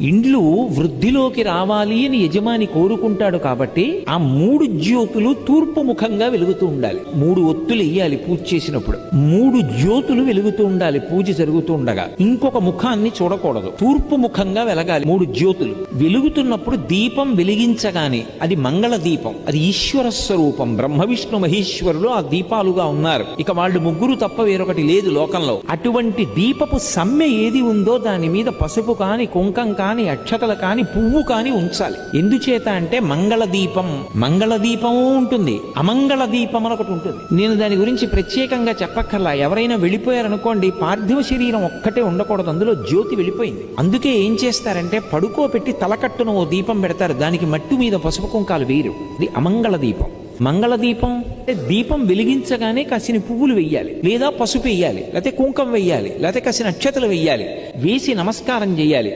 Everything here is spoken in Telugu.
ఇండ్లు వృద్ధిలోకి రావాలి అని యజమాని కోరుకుంటాడు కాబట్టి ఆ మూడు జ్యోతులు తూర్పు ముఖంగా వెలుగుతూ ఉండాలి. మూడు ఒత్తులు వేయాలి పూజ చేసినప్పుడు. మూడు జ్యోతులు వెలుగుతూ ఉండాలి పూజ జరుగుతూ ఉండగా. ఇంకొక ముఖాన్ని చూడకూడదు. తూర్పు ముఖంగా వెలగాలి మూడు జ్యోతులు. వెలుగుతున్నప్పుడు దీపం వెలిగించగానే అది మంగళ దీపం. అది ఈశ్వర స్వరూపం. బ్రహ్మ విష్ణు మహేశ్వరులు ఆ దీపాలుగా ఉన్నారు. ఇక వాళ్ళు ముగ్గురు తప్ప వేరొకటి లేదు లోకంలో. అటువంటి దీపపు సమ్మె ఏది ఉందో దాని మీద పసుపు కాని కుంకం కాని కానీ అక్షతలు కానీ పువ్వు కానీ ఉంచాలి. ఎందుచేత అంటే మంగళ దీపం. మంగళ దీపము ఉంటుంది. అమంగళ దీపం అని ఒకటి ఉంటుంది. నేను దాని గురించి ప్రత్యేకంగా చెప్పక్కర్లా. ఎవరైనా వెళ్ళిపోయారనుకోండి పార్థివ శరీరం ఒక్కటే ఉండకూడదు. అందులో జ్యోతి వెళ్ళిపోయింది. అందుకే ఏం చేస్తారంటే పడుకోబెట్టి తలకట్టున ఓ దీపం పెడతారు. దానికి మట్టు మీద పసుపు కుంకాలు వేయరు. ఇది అమంగళ దీపం. మంగళ దీపం అంటే దీపం వెలిగించగానే కాసిన పువ్వులు వెయ్యాలి. లేదా పసుపు వెయ్యాలి. లేకపోతే కుంకం వెయ్యాలి. లేకపోతే కాసిన అక్షతలు వెయ్యాలి. వేసి నమస్కారం చేయాలి.